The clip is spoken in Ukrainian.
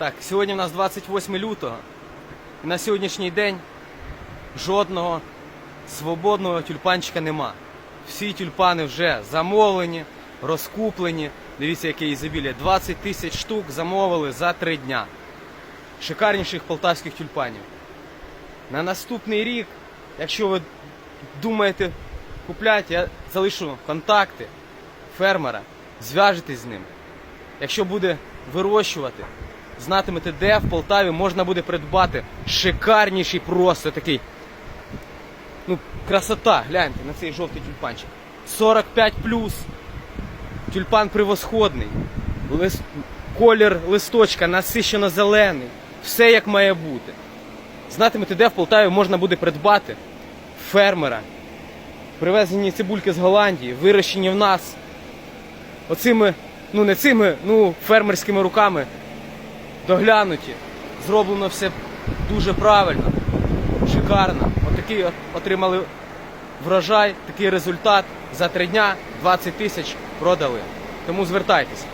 Так, сьогодні в нас 28 лютого. І на сьогоднішній день жодного свободного тюльпанчика нема. Всі тюльпани вже замовлені, розкуплені. Дивіться, яке ізобілля. 20 тисяч штук замовили за три дня. Шикарніших полтавських тюльпанів. На наступний рік, якщо ви думаєте купляти, я залишу контакти фермера, зв'яжетесь з ним. Якщо буде вирощувати, знатимете, де в Полтаві можна буде придбати шикарніший просто такий. Ну, красота, гляньте на цей жовтий тюльпанчик. 45 Тюльпан превосходний. Лис... Колір листочка насищено зелений. Все як має бути. Знатимете, де в Полтаві можна буде придбати фермера. Привезені цибульки з Голландії, вирощені в нас оцими, ну не цими, ну фермерськими руками доглянуті. Зроблено все дуже правильно, шикарно. Отакий от отримали врожай, такий результат. За три дня 20 тисяч продали. Тому звертайтеся.